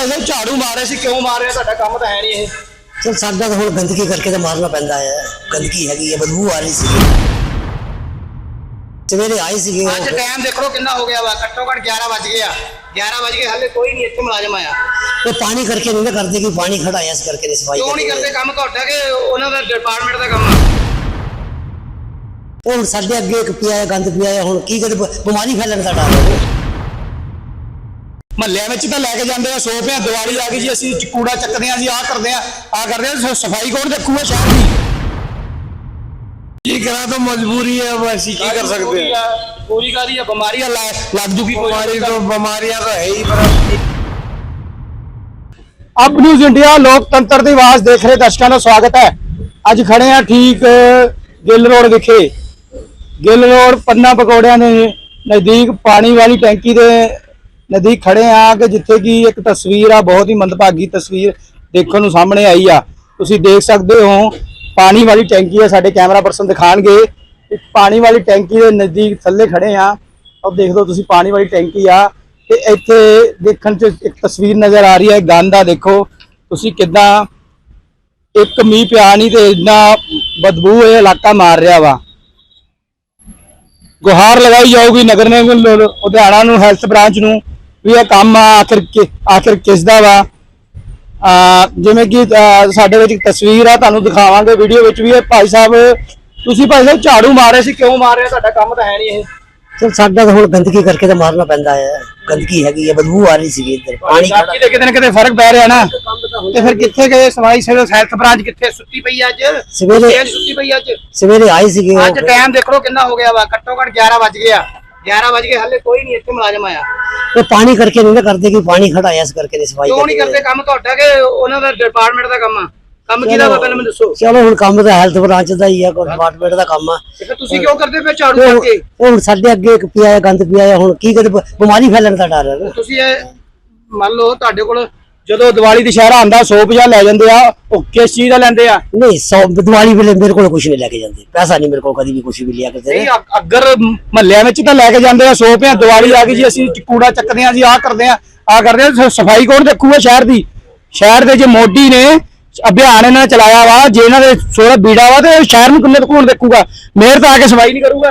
ਭਾਈ ਸਾਹਿਬ ਝਾੜੂ ਮਾਰ ਰਹੇ ਸੀ ਕਿਉਂ ਮਾਰ ਰਹੇ ਤੁਹਾਡਾ ਕੰਮ ਤਾਂ ਹੈ ਨਹੀਂ ਇਹ। ਸਰ ਸਾਡਾ ਤਾਂ ਹੁਣ ਗੰਦਗੀ ਕਰਕੇ ਤਾਂ ਮਾਰਨਾ ਪੈਂਦਾ ਹੈ। ਗੰਦਗੀ ਹੈਗੀ ਹੈ ਬਦਬੂ ਆ ਰਹੀ ਸੀ। ਸਵੇਰੇ ਆਏ ਸੀਗੇ ਅੱਜ ਟਾਈਮ ਦੇਖ ਲਓ ਕਿੰਨਾ ਹੋ ਗਿਆ ਵਾ ਘੱਟੋ ਘੱਟ 11 ਵਜ ਗਏ ਆ। 11 ਵਜ ਗਏ ਹਾਲੇ ਕੋਈ ਨਹੀਂ ਇੱਥੇ ਮੁਲਾਜ਼ਮ ਆਇਆ। ਉਹ ਪਾਣੀ ਕਰਕੇ ਨਹੀਂ ਨਾ ਕਰਦੇ ਕਿ ਪਾਣੀ ਖੜਾ ਹੈ ਇਸ ਕਰਕੇ ਨਹੀਂ ਸਫ਼ਾਈ ਕਿਉਂ ਨਹੀਂ ਕਰਦੇ ਕੰਮ ਤੁਹਾਡਾ ਕਿ ਉਹਨਾਂ ਦਾ ਡਿਪਾਰਟਮੈਂਟ ਦਾ ਕੰਮ ਆ? ਹੁਣ ਸਾਡੇ ਅੱਗੇ ਇੱਕ ਪਿਆ ਗੰਦ ਪਿਆ ਹੁਣ ਕੀ ਕਰੇ ਬਿਮਾਰੀ ਫੈਲਣ ਦਾ ਡਰ ਹੈ ਮਹੱਲਿਆਂ ਵਿੱਚ ਤਾਂ ਲੈ ਕੇ ਜਾਂਦੇ ਆ ਸੋਪ ਆ ਆ ਗਈ ਜੀ ਅਸੀਂ ਕੂੜਾ ਚੱਕਦੇ ਆ ਜੀ ਆਹ ਕਰਦੇ ਆ ਆਹ ਕਰਦੇ ਆ ਸਫ਼ਾਈ ਕੌਣ ਦੇਖੂਗਾ ਸ਼ਹਿਰ ਦੀ? ਕੀ ਕਰਾਂ ਤਾਂ ਮਜਬੂਰੀ ਹੈ ਬਸ ਕੀ ਕਰ ਸਕਦੇ ਆ? ਪੂਰੀ ਕਾਦੀ ਆ ਬਿਮਾਰੀਆਂ ਲੱਗ ਜੂਗੀ ਬਿਮਾਰੀ ਤੋਂ ਬਿਮਾਰੀਆਂ ਤਾਂ ਹੈ ਹੀ ਪਰ ਅਬ ਨਿਊਜ਼ ਇੰਡੀਆ ਲੋਕਤੰਤਰ ਦੀ ਆਵਾਜ਼ ਦੇਖ ਰਹੇ ਦਰਸ਼ਕਾਂ ਦਾ ਸਵਾਗਤ ਹੈ। ਅੱਜ ਖੜੇ ਆ ਠੀਕ ਗਿੱਲ ਰੋਡ ਵਿਖੇ। ਗਿੱਲ ਰੋਡ ਪੰਨਾ ਪਕੌੜਿਆਂ ਦੇ ਨਜ਼ਦੀਕ ਪਾਣੀ ਵਾਲੀ ਟੈਂਕੀ ਦੇ ਨਜ਼ਦੀਕ ਖੜੇ ਆ ਕਿ ਜਿੱਥੇ ਕਿ ਇੱਕ ਤਸਵੀਰ ਆ, ਬਹੁਤ ਹੀ ਮੰਦਭਾਗੀ ਤਸਵੀਰ ਦੇਖਣ ਨੂੰ ਸਾਹਮਣੇ ਆਈ ਆ। ਤੁਸੀਂ ਦੇਖ ਸਕਦੇ ਹੋ, ਪਾਣੀ ਵਾਲੀ ਟੈਂਕੀ ਆ, ਸਾਡੇ ਕੈਮਰਾ ਪਰਸਨ ਦਿਖਾਣਗੇ। ਇੱਕ ਪਾਣੀ ਵਾਲੀ ਟੈਂਕੀ ਦੇ ਨਜ਼ਦੀਕ ਥੱਲੇ ਖੜੇ ਆ। ਔਰ ਦੇਖ ਲਓ ਤੁਸੀਂ, ਪਾਣੀ ਵਾਲੀ ਟੈਂਕੀ ਆ। ਤੇ ਇੱਥੇ ਦੇਖਣ ਚ ਇੱਕ ਤਸਵੀਰ ਨਜ਼ਰ ਆ ਰਹੀ ਹੈ, ਗੰਦ ਆ ਦੇਖੋ। ਤੁਸੀਂ ਕਿੱਦਾਂ ਇੱਕ ਮੀਂਹ ਪਿਆ ਨਹੀਂ ਤੇ ਇੰਨਾ ਬਦਬੂ ਇਹ ਇਲਾਕਾ ਮਾਰ ਰਿਹਾ ਵਾ। ਗੁਹਾਰ ਲਗਾਈ ਜਾਊਗੀ ਨਗਰ ਨਿਗਮ ਲੁਧਿਆਣਾ ਨੂੰ, ਹੈਲਥ ਬ੍ਰਾਂਚ ਨੂੰ। ਵੀ ਇਹ ਕੰਮ ਆਖਿਰ ਕਿ- ਆਖਿਰ ਕਿਸ ਦਾ ਵਾ ਜਿਵੇਂ ਕਿ ਸਾਡੇ ਵਿੱਚ ਇੱਕ ਤਸਵੀਰ ਆ ਤੁਹਾਨੂੰ ਦਿਖਾਵਾਂਗੇ ਵੀਡੀਓ ਵਿੱਚ ਵੀ ਇਹ ਭਾਈ ਸਾਹਿਬ ਤੁਸੀਂ ਭਾਈ ਸਾਹਿਬ ਝਾੜੂ ਮਾਰ ਰਹੇ ਸੀ ਕਿਉਂ ਮਾਰ ਰਹੇ ਤੁਹਾਡਾ ਕੰਮ ਤਾਂ ਹੈ ਨਹੀਂ ਇਹ। ਸਰ ਸਾਡਾ ਤਾਂ ਹੁਣ ਗੰਦਗੀ ਕਰਕੇ ਤਾਂ ਮਾਰਨਾ ਪੈਂਦਾ ਹੈ। ਗੰਦਗੀ ਹੈਗੀ ਹੈ ਬਦਬੂ ਆ ਰਹੀ ਸੀਗੀ ਇੱਧਰ। ਪਾਣੀ ਕਿਤੇ ਨਾ ਕਿਤੇ ਫ਼ਰਕ ਪੈ ਰਿਹਾ ਨਾ। ਤੇ ਫਿਰ ਕਿੱਥੇ ਗਏ? ਸਮਾਈ ਸਿਵਲ ਹੈਲਥ ਬ੍ਰਾਂਚ ਕਿੱਥੇ? ਸੁੱਤੀ ਪਈ ਅੱਜ? ਸਵੇਰੇ- ਸੁੱਤੀ ਪਈ ਅੱਜ? ਸਵੇਰੇ ਆਏ ਸੀਗੇ। ਅੱਜ ਟਾਈਮ ਦੇਖ ਲਓ ਕਿੰਨਾ ਹੋ ਗਿਆ ਵਾ। ਘੱਟੋ ਘੱਟ 11 ਵਜ ਗਏ ਆ। 11 ਵਜ ਹਾਲੇ ਕੋਈ ਨਹੀਂ ਇੱਥੇ ਮੁਲਾਜ਼ਮ ਆਇਆ। ਉਹ ਪਾਣੀ ਕਰਕੇ ਨਹੀਂ ਨਾ ਕਰਦੇ ਕਿ ਪਾਣੀ ਖੜਾ ਹੈ ਇਸ ਕਰਕੇ ਨਹੀਂ ਸਫ਼ਾਈ ਕਿਉਂ ਨਹੀਂ ਕਰਦੇ? ਕੰਮ ਤੁਹਾਡਾ ਕਿ ਉਹਨਾਂ ਦਾ ਡਿਪਾਰਟਮੈਂਟ ਦਾ ਕੰਮ ਆ? ਕੰਮ ਕਿਹਦਾ ਵਾ ਪਹਿਲਾਂ ਮੈਨੂੰ ਦੱਸੋ। ਚਲੋ ਹੁਣ ਕੰਮ ਤਾਂ ਹੈਲਥ ਬ੍ਰਾਂਚ ਦਾ ਹੀ ਹੈ ਕੋਈ ਡਿਪਾਰਟਮੈਂਟ ਦਾ ਕੰਮ ਆ। ਫਿਰ ਤੁਸੀਂ ਕਿਉਂ ਕਰਦੇ ਪਏ ਝਾੜੂ ਕਰਕੇ ਹੁਣ ਸਾਡੇ ਅੱਗੇ ਇੱਕ ਪਿਆ ਗੰਦ ਪਿਆ ਹੁਣ ਕੀ ਕਰੇ ਬਿਮਾਰੀ ਫੈਲਣ ਦਾ ਡਰ ਹੈ। ਤੁਸੀਂ ਇਹ ਮੰਨ ਲਓ ਤੁਹਾਡੇ ਕੋਲ ਜਦੋਂ ਦੀਵਾਲੀ ਦੁਸ਼ਹਿਰਾ ਆਂਦਾ ਸੋਪ ਜਾਂ ਲੈ ਜਾਂਦੇ ਆ ਉਹ ਕਿਸ ਚੀਜ਼ ਦਾ ਲੈਂਦੇ ਆ? ਨਹੀਂ ਸੌ ਦਿਵਾਲੀ ਵੇਲੇ ਮੇਰੇ ਕੋਲ ਕੁਝ ਨਹੀਂ ਲੈ ਕੇ ਜਾਂਦੇ। ਪੈਸਾ ਨਹੀਂ ਮੇਰੇ ਕੋਲ ਕਦੀ ਵੀ ਕੁਝ ਵੀ ਲਿਆ ਕਰਦੇ ਨਹੀਂ ਅ- ਅਗਰ ਮਹੱਲਿਆਂ ਵਿੱਚ ਤਾਂ ਲੈ ਕੇ ਜਾਂਦੇ ਆ ਸੋਪ ਆ ਦੀਵਾਲੀ ਆ ਗਈ ਜੀ ਅਸੀਂ ਕੂੜਾ ਚੱਕਦੇ ਆ ਜੀ ਆਹ ਕਰਦੇ ਆ ਆਹ ਕਰਦੇ ਆ ਸਫ਼ਾਈ ਕੌਣ ਦੇਖੂਗਾ ਸ਼ਹਿਰ ਦੀ? ਸ਼ਹਿਰ ਦੇ ਜੇ ਮੋਢੀ ਨੇ ਅਭਿਆਨ ਇਹਨਾਂ ਨੇ ਚਲਾਇਆ ਵਾ ਜੇ ਇਹਨਾਂ ਦੇ ਸੋੜਾ ਬੀੜਾ ਵਾ ਤੇ ਸ਼ਹਿਰ ਨੂੰ ਕਿੰਨੇ ਕੌਣ ਦੇਖੂਗਾ? ਮੇਅਰ ਤਾਂ ਆ ਕੇ ਸਫ਼ਾਈ ਨਹੀਂ ਕਰੂਗਾ।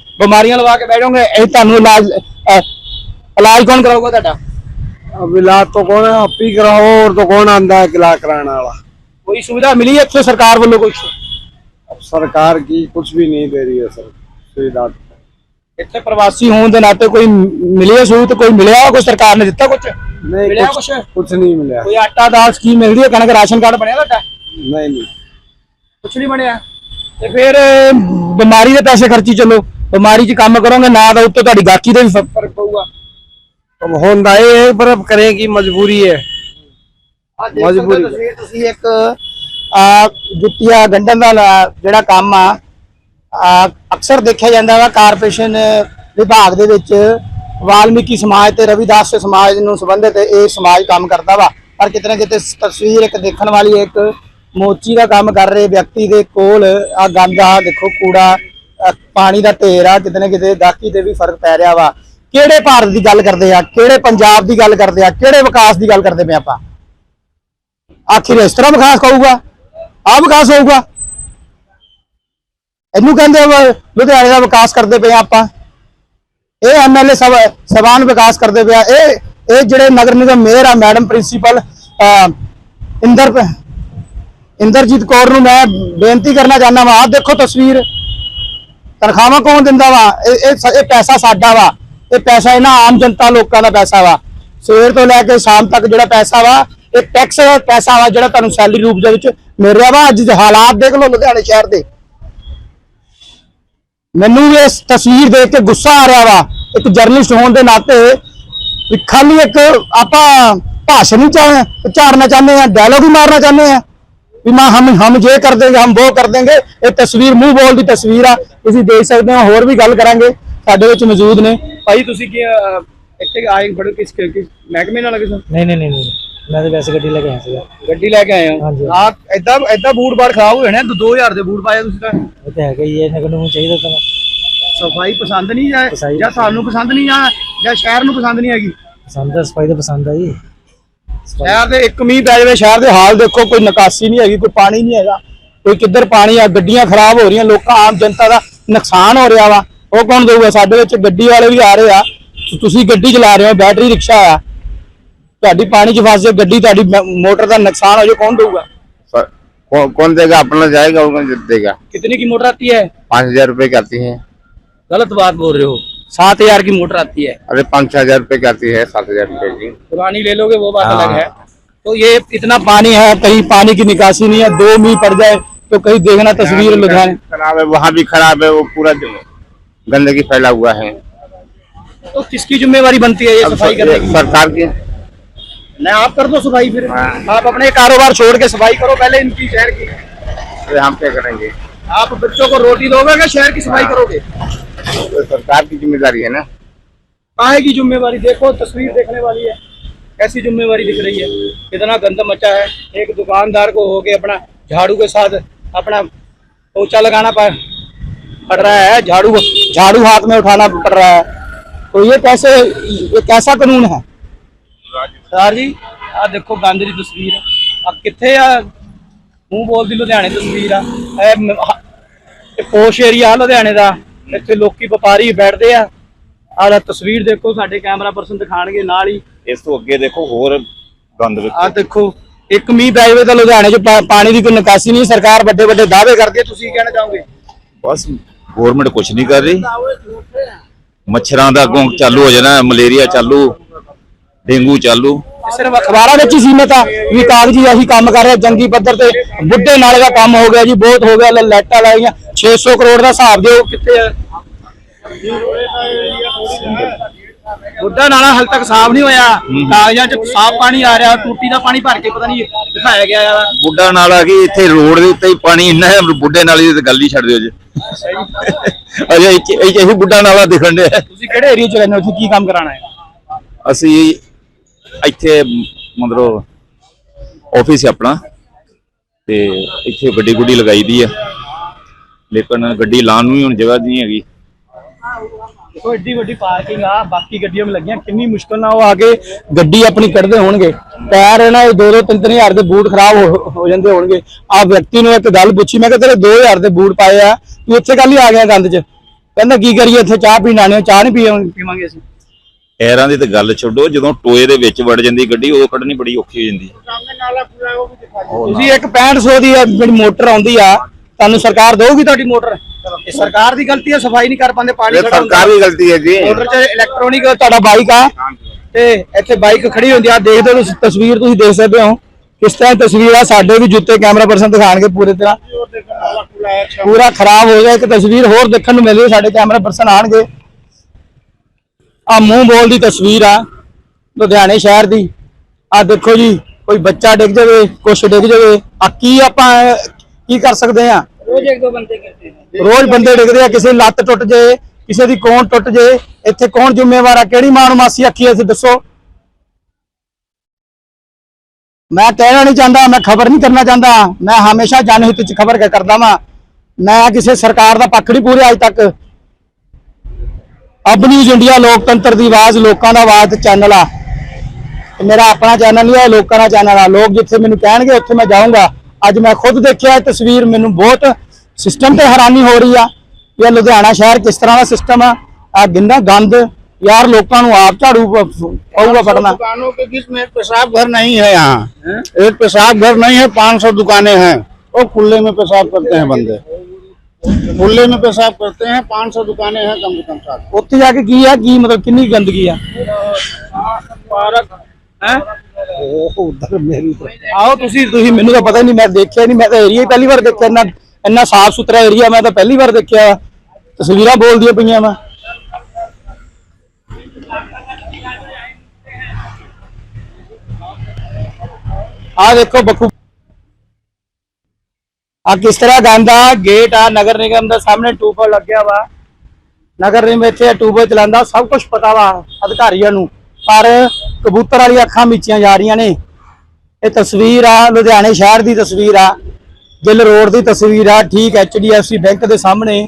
ਬਿਮਾਰੀਆਂ ਲਵਾ ਕੇ ਬੈਠੋਗੇ ਇਹ ਤੁਹਾਨੂੰ ਇਲਾਜ ਅ, ਇਲਾਜ ਕੌਣ ਕਰਾਊਗਾ ਤੁਹਾਡਾ अब इलाज तो कौन है आप ही कराओ और तो कौन आंदा है इलाज कराने वाला ਕੋਈ ਸੁਵਿਧਾ ਮਿਲੀ ਹੈ ਇੱਥੇ ਸਰਕਾਰ ਵੱਲੋਂ ਕੋਈ अब सरकार की कुछ भी नहीं दे रही है सर सुविधा ਇੱਥੇ ਪ੍ਰਵਾਸੀ ਹੋਣ ਦੇ ਨਾਤੇ ਕੋਈ ਮ- ਮਿਲੀ ਹੈ ਸਹੂਲਤ ਕੋਈ ਮਿਲਿਆ ਕੋਈ ਸਰਕਾਰ ਨੇ ਦਿੱਤਾ ਕੁਝ नहीं मिला कुछ कुछ? कुछ नहीं मिला ਕੋਈ ਆਟਾ ਦਾਲ ਸਕੀਮ ਮਿਲਦੀ ਹੈ ਕਣਕ ਰਾਸ਼ਨ ਕਾਰਡ ਬਣਿਆ ਤੁਹਾਡਾ नहीं नहीं ਕੁਛ ਨਹੀਂ ਬਣਿਆ ਤੇ ਫਿਰ ਅਹ, ਬਿਮਾਰੀ ਦੇ ਪੈਸੇ ਖਰਚੀ ਚੱਲੋ ਬਿਮਾਰੀ 'ਚ ਕੰਮ ਕਰੋਗੇ ਨਾ ਤਾਂ ਉੱਤੋਂ ਤੁਹਾਡੀ ਗਾਕੀ ਦੇ ਵੀ ਫ਼ਰਕ ਪਊਗਾ। ਅਬ ਹੁੰਦਾ ਇਹ ਪਰ ਕਰੇ ਕੀ ਮਜਬੂਰੀ ਹੈ। ਮਜਬੂਰੀ। ਤੁਸੀਂ ਇੱਕ ਆ ਜੁੱਤੀਆਂ ਗੰਢਣ ਦਾ ਜਿਹੜਾ ਕੰਮ ਆ ਅਕਸਰ ਦੇਖਿਆ ਜਾਂਦਾ ਵਾ ਕਾਰਪੋਰੇਸ਼ਨ ਵਿਭਾਗ ਦੇ ਵਿੱਚ ਵਾਲਮੀਕੀ ਸਮਾਜ ਤੇ ਰਵਿਦਾਸ ਸਮਾਜ ਨੂੰ ਸੰਬੰਧਿਤ ਇਹ ਸਮਾਜ ਕੰਮ ਕਰਦਾ ਵਾ। ਪਰ ਕਿਤੇ ਨਾ ਕਿਤੇ ਤਸਵੀਰ ਇੱਕ ਦੇਖਣ ਵਾਲੀ ਇੱਕ ਮੋਚੀ ਦਾ ਕੰਮ ਕਰ ਰਹੇ ਵਿਅਕਤੀ ਦੇ ਕੋਲ ਆ ਗੰਦਾ ਦੇਖੋ ਕੂੜਾ ਪਾਣੀ ਦਾ ਢੇਰ ਆ, ਕਿਤੇ ਨਾ ਕਿਤੇ ਗਾਕੀ ਤੇ ਵੀ ਫ਼ਰਕ ਪੈ ਰਿਹਾ ਵਾ। ਕਿਹੜੇ ਭਾਰਤ ਦੀ ਗੱਲ ਕਰਦੇ ਆ? ਕਿਹੜੇ ਪੰਜਾਬ ਦੀ ਗੱਲ ਕਰਦੇ ਆ? ਕਿਹੜੇ ਵਿਕਾਸ ਦੀ ਗੱਲ ਕਰਦੇ ਪਏ ਆਪਾਂ? ਆਖਿਰ ਇਸ ਤਰ੍ਹਾਂ ਵਿਕਾਸ ਹੋਊਗਾ ਆ ਵਿਕਾਸ ਹੋਊਗਾ? ਇਹਨੂੰ ਕਹਿੰਦੇ ਲੁਧਿਆਣੇ ਦਾ ਵਿਕਾਸ ਕਰਦੇ ਪਏ ਆ ਆਪਾਂ। ਇਹ ਐਮਐਲਏ ਸਭ ਸਭਾਨ ਵਿਕਾਸ ਕਰਦੇ ਪਿਆ ਇਹ ਇਹ ਜਿਹੜੇ ਨਗਰ ਨਿਗਮ ਮੇਅਰ ਆ, ਮੈਡਮ ਪ੍ਰਿੰਸੀਪਲ ਇੰਦਰ, ਇੰਦਰਜੀਤ ਕੌਰ ਨੂੰ ਮੈਂ ਬੇਨਤੀ ਕਰਨਾ ਚਾਹੁੰਦਾ ਵਾ। ਆਹ ਦੇਖੋ ਤਸਵੀਰ। ਤਨਖਾਹਾਂ ਕੌਣ ਦਿੰਦਾ ਵਾ? ਇਹ ਇਹ ਇਹ ਪੈਸਾ ਸਾਡਾ ਵਾ। ਇਹ ਪੈਸਾ ਇਹਨਾਂ ਆਮ ਜਨਤਾ ਲੋਕਾਂ ਦਾ ਪੈਸਾ ਵਾ। ਸਵੇਰ ਤੋਂ ਲੈ ਕੇ ਸ਼ਾਮ ਤੱਕ ਜਿਹੜਾ ਪੈਸਾ ਵਾ, ਇਹ ਟੈਕਸ ਦਾ ਪੈਸਾ ਵਾ ਜਿਹੜਾ ਤੁਹਾਨੂੰ ਸੈਲਰੀ ਰੂਪ ਦੇ ਵਿੱਚ ਮਿਲ ਰਿਹਾ ਵਾ। ਅੱਜ ਦੇ ਹਾਲਾਤ ਦੇਖ ਲਓ ਲੁਧਿਆਣੇ ਸ਼ਹਿਰ ਦੇ। ਮੈਨੂੰ ਵੀ ਇਸ ਤਸਵੀਰ ਦੇਖ ਕੇ ਗੁੱਸਾ ਆ ਰਿਹਾ ਵਾ। ਇੱਕ ਜਰਨਲਿਸਟ ਹੋਣ ਦੇ ਨਾਤੇ ਵੀ ਖਾਲੀ ਇੱਕ ਆਪਾਂ ਭਾਸ਼ਣ ਹੀ ਚਾਹ ਝਾੜਨਾ ਚਾਹੁੰਦੇ ਆ ਡਾਇਲੋਗ ਹੀ ਮਾਰਨਾ ਚਾਹੁੰਦੇ ਆ ਵੀ ਮੈਂ ਹਮ ਹਮ ਜੇ ਕਰ ਦੇंगे ਹਮ ਉਹ ਕਰ ਦੇंगे ਇਹ ਤਸਵੀਰ ਮੂੰਹ ਬੋਲ ਦੀ ਤਸਵੀਰ ਆ। ਤੁਸੀਂ ਦੇਖ ਸਕਦੇ ਹੋ ਹੋਰ ਵੀ ਗੱਲ ਕਰਾਂਗੇ। ਸਾਡੇ ਵਿੱਚ ਮੌਜੂਦ ਨੇ। ਭਾਈ ਤੁਸੀਂ ਕੀ ਅਹ, ਇੱਥੇ ਆਏ ਬੜੇ ਕਿਸ ਕਿਸ ਮਹਿਕਮੇ ਨਾਲ ਕਿਸੇ ਨਹੀਂ ਨਹੀਂ ਨਹੀਂ ਨਹੀਂ। ਮੈਂ ਤਾਂ ਵੈਸੇ ਗੱਡੀ ਲੈ ਕੇ ਆਇਆ ਸੀਗਾ। ਗੱਡੀ ਲੈ ਕੇ ਆਏ ਹੋ? ਹਾਂਜੀ। ਆ ਐਦਾਂ ਐਦਾਂ ਬੂਟ ਬਾੜ ਖਰਾਬ ਹੋਏ ਨੇ 2000 ਦੇ ਬੂਟ ਪਾਏ ਤੁਸੀਂ ਤਾਂ। ਉਹ ਤਾਂ ਹੈਗਾ ਹੀ ਹੈ ਨਗਰ ਨੂੰ ਚਾਹੀਦਾ ਤਾਂ। ਸਫ਼ਾਈ ਪਸੰਦ ਨਹੀਂ ਜਾਂ ਜਾਂ ਤੁਹਾਨੂੰ ਪਸੰਦ ਨਹੀਂ ਜਾਂ ਜਾਂ ਸ਼ਹਿਰ ਨੂੰ ਪਸੰਦ ਨਹੀਂ ਹੈਗੀ? ਪਸੰਦ ਹੈ ਸਫ਼ਾਈ ਤਾਂ ਪਸੰਦ ਆ ਜੀ। ਸ਼ਹਿਰ ਦੇ ਇੱਕ ਮੀਂਹ ਪੈ ਜਾਵੇ ਸ਼ਹਿਰ ਦੇ ਹਾਲ ਦੇਖੋ ਕੋਈ ਨਿਕਾਸੀ ਨਹੀਂ ਹੈਗੀ ਕੋਈ ਪਾਣੀ ਨਹੀਂ ਹੈਗਾ ਕੋਈ ਕਿੱਧਰ ਪਾਣੀ ਆ ਗੱਡੀਆਂ ਖਰਾਬ ਹੋ ਰਹੀਆਂ ਲੋਕਾਂ ਆਮ ਜਨਤਾ ਦਾ ਨੁਕਸਾਨ ਹੋ ਰਿਹਾ ਵਾ ਉਹ ਕੌਣ ਦੇਊਗਾ ਸਾਡੇ ਵਿੱਚ ਗੱਡੀ ਵਾਲੇ ਵੀ ਆ ਰਹੇ ਆ ਤੁ- ਤੁਸੀਂ ਗੱਡੀ ਚਲਾ ਰਹੇ ਹੋ ਬੈਟਰੀ ਰਿਕਸ਼ਾ ਆ ਤੁਹਾਡੀ ਪਾਣੀ 'ਚ ਫਸ ਜਾਏ ਗੱਡੀ ਤੁਹਾਡੀ ਮ- ਮੋਟਰ ਦਾ ਨੁਕਸਾਨ ਹੋ ਜਾਏ ਕੌਣ ਦੇਊਗਾ पर कौन कौन देगा अपना जाएगा वो कौन देगा कितने की मोटर आती है पाँच हजार रुपए की आती है गलत बात बोल रहे हो सात हज़ार की मोटर आती है। अरे पाँच छह हज़ार रुपए की आती है सात हज़ार रुपए की। पुरानी ले लोगे वो बात हाँ। अलग है। तो ये इतना पानी है कहीं पानी की निकासी नहीं है दो मीह पड़ जाए तो कहीं देखना तस्वीर लुधियाने। खराब है वहाँ भी खराब है वो पूरा गंदगी फैला हुआ है। तो किसकी जिम्मेवारी बनती है ये सफ़ाई करने की? सरकार की। नहीं आप कर दो सफ़ाई फिर। हाँ। आप अपने कारोबार छोड़ के सफ़ाई करो पहले इनकी शहर की। अरे हम क्या करेंगे? आप बच्चों को रोटी दोगे क्या शहर की सफाई करोगे तो सरकार की जिम्मेदारी है ना काहे की जिम्मेवारी देखो तस्वीर देखने वाली है कैसी जिम्मेवारी दिख रही है कितना गंद मचा है एक दुकानदार को होके अपना झाड़ू के साथ अपना पोछा लगाना पड़ पड़ रहा है झाड़ू झाड़ू हाथ में उठाना पड़ रहा है तो ये कैसे ये कैसा कानून है ਸਰ ਜੀ ਆ ਦੇਖੋ ਗੰਦ ਦੀ ਤਸਵੀਰ ਆ ਕਿੱਥੇ ਆ ਮੂੰਹ ਬੋਲਦੀ ਲੁਧਿਆਣੇ ਤਸਵੀਰ ਆ ਇਹ ਇਹ ਪੋਸ਼ ਏਰੀਆ ਲੁਧਿਆਣੇ ਦਾ ਇੱਥੇ ਲੋਕੀ ਵਪਾਰੀ ਬੈਠਦੇ ਆ। ਆਹ ਤਸਵੀਰ ਦੇਖੋ ਸਾਡੇ ਕੈਮਰਾ ਪਰਸਨ ਦਿਖਾਣਗੇ ਨਾਲ ਹੀ। ਇਸ ਤੋਂ ਅੱਗੇ ਦੇਖੋ ਹੋਰ ਗੰਦ ਵਿੱਚ। ਆ ਦੇਖੋ ਇੱਕ ਮੀਂਹ ਪੈ ਜਾਵੇ ਤਾਂ ਲੁਧਿਆਣੇ 'ਚ ਪਾਣੀ ਦੀ ਕੋਈ ਨਿਕਾਸੀ ਨਹੀਂ ਸਰਕਾਰ ਵੱਡੇ ਵੱਡੇ ਦਾਅਵੇ ਕਰਦੀ ਹੈ ਤੁਸੀਂ ਕੀ ਕਹਿਣਾ ਚਾਹੋਗੇ? ਬਸ ਗਵਰਨਮੈਂਟ ਕੁਝ ਨਹੀਂ ਕਰ ਰਹੀ। ਮੱਛਰਾਂ ਦਾ ਅੱਗੋਂ ਚਾਲੂ ਹੋ ਜਾਣਾ ਮਲੇਰੀਆ ਚਾਲੂ ਡੇਂਗੂ ਚਾਲੂ। ਸਿਰਫ ਅਖਬਾਰਾਂ ਵਿੱਚ ਹੀ ਸੀਮਤ ਆ ਵੀ ਕਾਗਜ਼ੀ ਅਸੀਂ ਕੰਮ ਕਰ ਰਹੇ ਜੰਗੀ ਪੱਧਰ ਤੇ ਬੁੱਢੇ ਨਾਲੇ ਦਾ ਕੰਮ ਹੋ ਗਿਆ ਜੀ ਬਹੁਤ ਹੋ ਗਿਆ ਲਾਈਟਾਂ ਲਾਈਆਂ 600 ਕਰੋੜ ਦਾ ਹਿਸਾਬ ਦਿਓ ਕਿੱਥੇ ਆ? ਬੁੱਢਾ ਨਾਲਾ ਹਾਲ ਤੱਕ ਸਾਫ਼ ਨਹੀਂ ਹੋਇਆ। ਕਾਗਜ਼ਾਂ 'ਚ ਸਾਫ਼ ਪਾਣੀ ਆ ਰਿਹਾ ਟੂਟੀ ਦਾ ਪਾਣੀ ਭਰ ਕੇ ਪਤਾ ਨਹੀਂ ਦਿਖਾਇਆ ਗਿਆ ਆ। ਬੁੱਢਾ ਨਾਲਾ ਕੀ ਇੱਥੇ ਰੋਡ ਦੇ ਉੱਤੇ ਹੀ ਪਾਣੀ ਇੰਨਾ ਹੈ ਬੁੱਢੇ ਨਾਲੇ ਦੀ ਤਾਂ ਗੱਲ ਹੀ ਛੱਡ ਦਿਓ ਜੀ। ਅਜੇ ਇੱਥੇ ਇੱਥੇ ਹੀ ਬੁੱਢਾ ਨਾਲਾ ਦਿਖਣ ਡਿਆ। ਤੁਸੀਂ ਕਿਹੜੇ ਏਰੀਆ 'ਚ ਰਹਿੰਦੇ ਹੋ? ਉੱਥੇ ਕੀ ਕੰਮ ਕਰਾਣਾ ਹੈ? ਅਸੀਂ ਇੱਥੇ ਮਤਲਬ ਆਫਿਸ ਹੈ ਆਪਣਾ ਤੇ ਇੱਥੇ ਗੱਡੀ ਗੁੱਡੀ ਲਗਾਈ ਦੀ ਆ ਲੇਕਿਨ ਗੱਡੀ ਲਾਉਣ ਨੂੰ ਵੀ ਹੁਣ ਜਗ੍ਹਾ ਨਹੀਂ ਹੈਗੀ। ਦੇਖੋ ਏਡੀ ਵੱਡੀ ਪਾਰਕਿੰਗ ਆ ਬਾਕੀ ਗੱਡੀਆਂ ਵੀ ਲੱਗੀਆਂ ਕਿੰਨੀ ਮੁਸ਼ਕਲ ਨਾਲ ਉਹ ਆ ਕੇ ਗੱਡੀ ਆਪਣੀ ਕੱਢਦੇ ਹੋਣਗੇ। ਟਾਇਰ ਇਹਨਾਂ ਦੇ 2-2 3-3 ਹਜ਼ਾਰ ਦੇ ਬੂਟ ਖਰਾਬ ਹੋ- ਹੋ ਜਾਂਦੇ ਹੋਣਗੇ। ਆ ਵਿਅਕਤੀ ਨੂੰ ਇੱਕ ਗੱਲ ਪੁੱਛੀ ਮੈਂ ਕਿਹਾ ਤੇਰੇ 2000 ਦੇ ਬੂਟ ਪਾਏ ਆ ਤੂੰ ਇੱਥੇ ਕੱਲ ਹੀ ਆ ਗਿਆ ਗੰਦ 'ਚ। ਕਹਿੰਦਾ ਕੀ ਕਰੀਏ ਇੱਥੇ ਚਾਹ ਪੀਣ ਆਣੇ ਚਾਹ ਨਹੀਂ ਪੀਵਾਂ- ਪੀਵਾਂਗੇ ਅਸੀਂ। ਟਾਇਰਾਂ ਦੀ ਤਾਂ ਗੱਲ ਛੱਡੋ ਜਦੋਂ ਟੋਏ ਦੇ ਵਿੱਚ ਵੜ ਜਾਂਦੀ ਗੱਡੀ ਉਦੋਂ ਕੱਢਣੀ ਬੜੀ ਔਖੀ ਹੋ ਜਾਂਦੀ। ਹੈ ਤੁਸੀਂ ਇੱਕ 6500 ਦੀ ਜਿਹੜੀ ਮੋਟਰ ਆਉਂਦੀ ਆ ਤੁਹਾਨੂੰ ਸਰਕਾਰ ਦੇਊਗੀ ਤੁਹਾਡੀ ਮੋਟਰ? ਇਹ ਸਰਕਾਰ ਦੀ ਗਲਤੀ ਹੈ ਸਫ਼ਾਈ ਨਹੀਂ ਕਰ ਪਾਉਂਦੇ ਪਾਣੀ ਇਹ ਸਰਕਾਰ ਦੀ ਗਲਤੀ ਹੈ ਜੀ। ਮੋਟਰ 'ਚ ਇਲੈਕਟ੍ਰੋਨਿਕ ਤੁਹਾਡਾ ਬਾਈਕ ਆ। ਤੇ ਇੱਥੇ ਬਾਈਕ ਖੜੀ ਹੁੰਦੀ ਆ। ਦੇਖਦੇ ਹੋ ਤਸਵੀਰ ਤੁਸੀਂ ਦੇਖ ਸਕਦੇ ਹੋ। ਕਿਸ ਤਰ੍ਹਾਂ ਤਸਵੀਰ ਆ? ਸਾਡੇ ਵੀ ਜੁੱਤੇ ਕੈਮਰਾ ਪਰਸਨ ਦਿਖਾਣਗੇ ਪੂਰੇ ਤਰ੍ਹਾਂ। ਪੂਰਾ ਖਰਾਬ ਹੋ ਗਿਆ। ਇੱਕ ਤਸਵੀਰ ਹੋਰ ਦੇਖਣ ਨੂੰ ਮਿਲੀ ਸਾਡੇ ਕੈਮਰਾ ਪਰਸਨ ਆਣਗੇ। ਆ ਮੂੰਹ ਬੋਲ ਦੀ ਤਸਵੀਰ ਆ ਲੁਧਿਆਣੇ ਸ਼ਹਿਰ ਦੀ। ਆ ਦੇਖੋ ਜੀ ਕੋਈ ਬੱਚਾ ਡਿੱਗ ਜਾਵੇ ਕੁਛ ਡਿੱਗ ਜਾਵੇ। ਆ ਕੀ ਆਪਾਂ ਕੀ ਕਰ ਸਕਦੇ ਆ? ਰੋਜ਼ ਇੱਕ ਦੋ ਬੰਦੇ ਕਰਦੇ ਰੋਜ਼ ਬੰਦੇ ਡਿੱਗਦੇ ਆ, ਕਿਸੇ ਦੀ ਲੱਤ ਟੁੱਟ ਜੇ, ਕਿਸੇ ਦੀ ਕੌਣ ਟੁੱਟ ਜੇ, ਇੱਥੇ ਕੌਣ ਜ਼ਿੰਮੇਵਾਰ ਆ, ਕਿਹੜੀ ਮਾਣ ਮਾਸੀ ਆਖੀ ਤੁਸੀਂ ਦੱਸੋ। ਮੈਂ ਕਹਿਣਾ ਨਹੀਂ ਚਾਹੁੰਦਾ, ਮੈਂ ਖਬਰ ਨਹੀਂ ਕਰਨਾ ਚਾਹੁੰਦਾ, ਮੈਂ ਹਮੇਸ਼ਾ ਜਨਹਿਤ ਚ ਖਬਰ ਕਰਦਾ ਵਾਂ। ਮੈਂ ਕਿਸੇ ਸਰਕਾਰ ਦਾ ਪੱਖ ਨਹੀਂ ਪੂਰੇ ਅੱਜ ਤੱਕ। ਅਬ ਨਿਊਜ਼ ਇੰਡੀਆ ਲੋਕਤੰਤਰ ਦੀ ਆਵਾਜ਼, ਲੋਕਾਂ ਦਾ ਆਵਾਜ਼ ਚੈਨਲ ਆ। ਤੇ ਮੇਰਾ ਆਪਣਾ ਚੈਨਲ ਨਹੀਂ ਹੈ, ਲੋਕਾਂ ਦਾ ਚੈਨਲ ਆ। ਲੋਕ ਜਿੱਥੇ ਮੈਨੂੰ ਕਹਿਣਗੇ, ਉੱਥੇ ਮੈਂ ਜਾਊਂਗਾ। ਅੱਜ ਮੈਂ ਖੁਦ ਦੇਖਿਆ ਇਹ ਤਸਵੀਰ ਮੈਨੂੰ ਬਹੁਤ ਸਿਸਟਮ ਤੇ ਹੈਰਾਨੀ ਹੋ ਰਹੀ ਆ ਕਿ ਇਹ ਲੁਧਿਆਣਾ ਸ਼ਹਿਰ ਕਿਸ ਤਰ੍ਹਾਂ ਦਾ ਸਿਸਟਮ ਆ ਆ ਗਿੰਦਾ ਗੰਦ ਯਾਰ ਲੋਕਾਂ ਨੂੰ ਆਪ ਝਾੜੂ ਪ- ਪਊਗਾ ਫੜਨਾ दुकानों के बीच में एक पेशाब घर नहीं है यहाँ एक पेशाब घर नहीं है पाँच सौ दुकानें हैं वो खुले में पेशाब करते हैं बंदे खुले में पेशाब करते हैं पाँच सौ दुकानें हैं कम से कम साथ ਉੱਥੇ ਜਾ ਕੇ ਕੀ ਆ ਕੀ ਮਤਲਬ ਕਿੰਨੀ ਗੰਦਗੀ ਹੈ? ਉਹ ਆਓ ਤੁਸੀਂ ਤੁਸੀਂ ਮੈਨੂੰ ਤਾਂ ਪਤਾ ਨਹੀਂ ਮੈਂ ਦੇਖਿਆ ਨਹੀਂ ਮੈਂ ਤਾਂ ਏਰੀਆ ਹੀ ਪਹਿਲੀ ਵਾਰ ਦੇਖਿਆ ਇੰਨਾ ਇੰਨਾ ਸਾਫ਼ ਸੁਥਰਾ ਏਰੀਆ ਮੈਂ ਤਾਂ ਪਹਿਲੀ ਵਾਰ ਦੇਖਿਆ। ਤਸਵੀਰਾਂ ਬੋਲਦੀਆਂ ਪਈਆਂ ਮੈਂ। ਆ ਦੇਖੋ ਬਖੂ ਆ ਕਿਸ ਤਰ੍ਹਾਂ ਗੰਦਾ ਗੇਟ ਆ ਨਗਰ ਨਿਗਮ ਦੇ ਸਾਹਮਣੇ ਟੂਬਾ ਲੱਗਿਆ ਵਾ। ਨਗਰ ਨਿਗਮ ਇੱਥੇ ਟੂਬਾ ਚਲਾਉਂਦਾ ਸਭ ਕੁਝ ਪਤਾ ਵਾ ਅਧਿਕਾਰੀਆਂ ਨੂੰ। ਪਰ ਕਬੂਤਰ ਵਾਲੀ ਅੱਖਾਂ ਮੀਚੀਆਂ ਜਾ ਰਹੀਆਂ ਨੇ। ਇਹ ਤਸਵੀਰ ਆ, ਲੁਧਿਆਣੇ ਸ਼ਹਿਰ ਦੀ ਤਸਵੀਰ ਆ। ਗਿੱਲ ਰੋਡ ਦੀ ਤਸਵੀਰ ਆ, ਠੀਕ ਐਚਡੀਐਫਸੀ ਬੈਂਕ ਦੇ ਸਾਹਮਣੇ।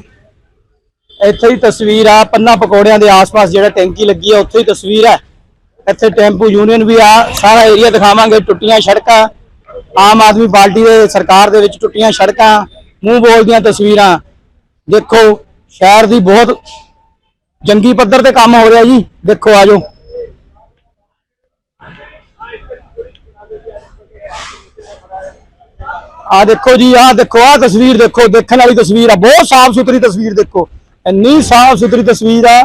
ਇੱਥੇ ਹੀ ਤਸਵੀਰ ਆ, ਪੰਨਾ ਪਕੌੜਿਆਂ ਦੇ ਆਸ-ਪਾਸ ਜਿਹੜਾ ਟੈਂਕੀ ਲੱਗੀ ਆ, ਉੱਥੇ ਹੀ ਤਸਵੀਰ ਹੈ ਇੱਥੇ ਟੈਂਪੂ ਯੂਨੀਅਨ ਵੀ ਆ, ਸਾਰਾ ਏਰੀਆ ਦਿਖਾਵਾਂਗੇ, ਟੁੱਟੀਆਂ ਸੜਕਾਂ। ਆਮ ਆਦਮੀ ਪਾਰਟੀ ਦੇ ਸਰਕਾਰ ਦੇ ਵਿੱਚ ਟੁੱਟੀਆਂ ਸੜਕਾਂ, ਮੂੰਹ ਬੋਲਦੀਆਂ ਤਸਵੀਰਾਂ। ਦੇਖੋ, ਸ਼ਹਿਰ ਦੀ ਬਹੁਤ ਜੰਗੀ ਪੱਧਰ ਤੇ ਕੰਮ ਹੋ ਰਿਹਾ ਜੀ। ਦੇਖੋ ਆਜੋ ਆ ਦੇਖੋ ਜੀ ਆ ਦੇਖੋ ਆ ਤਸਵੀਰ ਦੇਖੋ, ਦੇਖਣ ਵਾਲੀ ਤਸਵੀਰ ਆ, ਬਹੁਤ ਸਾਫ਼ ਸੁਥਰੀ ਤਸਵੀਰ ਦੇਖੋ। ਇੰਨੀ ਸਾਫ਼ ਸੁਥਰੀ ਤਸਵੀਰ ਆ।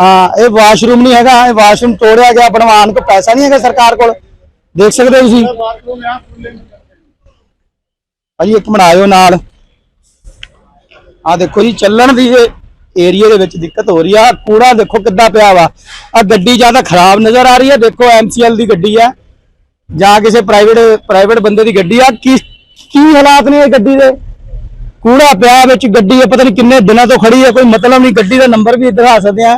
ਹਾਂ, ਇਹ ਵਾਸ਼ਰੂਮ ਨਹੀਂ ਹੈਗਾ, ਇਹ ਵਾਸ਼ਰੂਮ ਤੋੜਿਆ ਗਿਆ, ਬਣਵਾਉਣ ਕੋ ਪੈਸਾ ਨਹੀਂ ਹੈਗਾ ਸਰਕਾਰ ਕੋਲ। ਦੇਖ ਸਕਦੇ ਹੋ ਤੁਸੀਂ? ਭਾਜੀ ਇੱਕ ਬਣਾਇਓ ਨਾਲ। ਆ ਦੇਖੋ ਜੀ, ਚੱਲਣ ਦੀ ਏਰੀਆ ਦੇ ਵਿੱਚ ਦਿੱਕਤ ਹੋ ਰਹੀ ਆ। ਕੂੜਾ ਦੇਖੋ ਕਿੱਦਾਂ ਪਿਆ ਵਾ। ਆ ਗੱਡੀ ਜ਼ਿਆਦਾ ਖਰਾਬ ਨਜ਼ਰ ਆ ਰਹੀ ਹੈ, ਦੇਖੋ ਐਮਸੀਐਲ ਦੀ ਗੱਡੀ ਆ। ਜਾਂ ਕਿਸੇ ਪ੍ਰਾਈਵੇਟ ਪ੍ਰਾਈਵੇਟ ਬੰਦੇ ਦੀ ਗੱਡੀ ਆ, ਕੀ ਕੀ ਹਾਲਾਤ ਨੇ ਇਹ ਗੱਡੀ ਦੇ? ਕੂੜਾ ਪਿਆ ਵਿੱਚ ਗੱਡੀ ਆ, ਪਤਾ ਨਹੀਂ ਕਿੰਨੇ ਦਿਨਾਂ ਤੋਂ ਖੜੀ ਹੈ ਕੋਈ ਮਤਲਬ ਨਹੀਂ ਗੱਡੀ ਦਾ ਨੰਬਰ ਵੀ ਦਿਖਾ ਸਕਦੇ ਆ।